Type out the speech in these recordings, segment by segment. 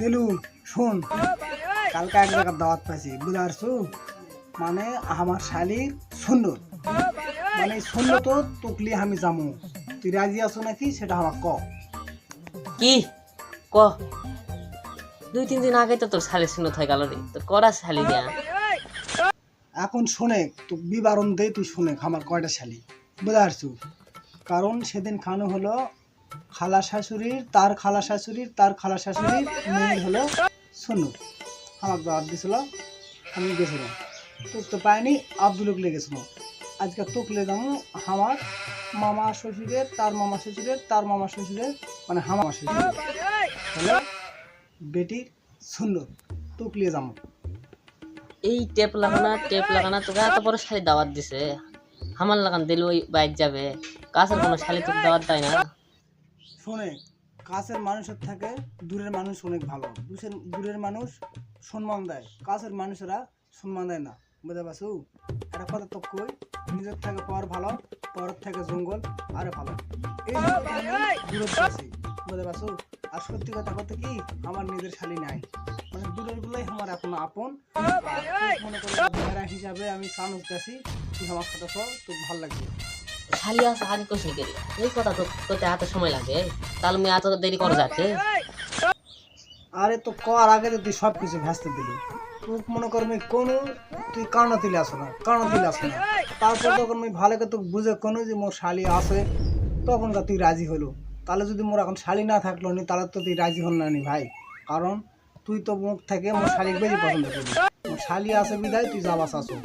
দিলু শোন। কালকে এক জায়গার দাওয়াত পাইছি বুঝতে পারছু? মানে আমার শালি সুন্দর। মানে সুন্দর তো তুকলি আমি যামু তুই রাজি আছো নাকি সেটা আমার ক। কি? ক? দুই তিন দিন আগে তো তোর শালি শুনে হয়ে গেল রে। তো করা শালি দিয়া এখন শোনে তো বিবরণ দে তুই শুনে আমার কয়টা শালি। বুঝতে পারছু? কারণ সেদিন খানো হলো খালা শাশুড়ির তার খালা শাশুড়ির তার খালা শাশুড়ির মেয়ের হলো সোনু আমার দাওয়াত দিছিল আমি গেছিলাম। তোক তো পাইনি আব্দুলক লেগেছিল আজকে তোক লে যাব আমার মামা শ্বশুরের, তার মামা শ্বশুরের, তার মামা শ্বশুরের মানে হামা শ্বশুরের হলো বেটির সুন্দর লিয়ে যাব। এই টেপ লাগানা টেপ লাগানা, তোকে এত বড় শাড়ি দাওয়াত দিছে। হামার লাগান দিল ওই বাইক যাবে। কাছের কোনো শালি তোকে দাওয়াত দেয় না। শোনে কাছের মানুষের থেকে দূরের মানুষ অনেক ভালো। দূরের দূরের মানুষ সম্মান দেয় কাছের মানুষেরা সম্মান দেয় না। বুঝতে পারছ? একটা কথা তো কই নিজের থেকে পর ভালো পরের থেকে জঙ্গল আরও ভালো। এই জন্য তো আমি দূরত্ব আছি। বুঝতে পারছ? আর সত্যি কথা বলতে কি আমার নিজের শালি নাই। মানে দূরের গুলাই আমার এখন আপন। মনে করো হিসাবে আমি চানুস দেছি তুই আমার কথা তোর ভালো লাগবে। শালি আছে আগে কোথায় গেলি। এই কথা তো তোতে এত সময় লাগে। তাহলে আমি এত দেরি করে যাচ্ছে আরে তো কর, আগে তুই সব কিছু ভেস্তে দিলি। তুই মনে কর আমি কোনো তুই কারণ তুলে আসো না কারণ তুলে আসো না। তারপর যখন আমি ভালো করে তোকে বুঝে কোনো যে মোর শালি আছে তখন তুই রাজি হলো। তাহলে যদি মোর এখন শালি না থাকল নি, তাহলে তো তুই রাজি হল না নি ভাই। কারণ তুই তো মুখ থেকে মোর শালিক বেশি পছন্দ করবি। শালি আছে বিদায় তুই যাবাস আসো।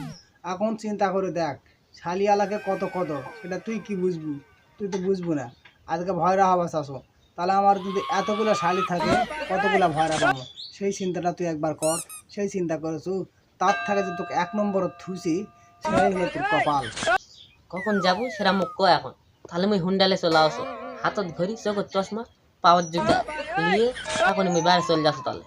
এখন চিন্তা করে দেখ শালি আলাকে কত কত, সেটা তুই কি বুঝবি? তুই তো বুঝব না। আজকে ভয়রা হবাস আসো তাহলে আমার যদি এতগুলো শালি থাকে, কতগুলো ভয়রা পাবো? সেই চিন্তাটা তুই একবার কর, সেই চিন্তা করেছু তার থেকে যে তোকে এক নম্বর থুসি, সেটাই হলো তোর কপাল। কখন যাব সেটা মুখ কয় এখন। তাহলে আমি হুন্ডালে চলে আসো। হাতত ঘড়ি চোখের চশমা, পাওয়ার জুতা নিয়ে এখন আমি বাইরে চলে যাচ্ছ তাহলে।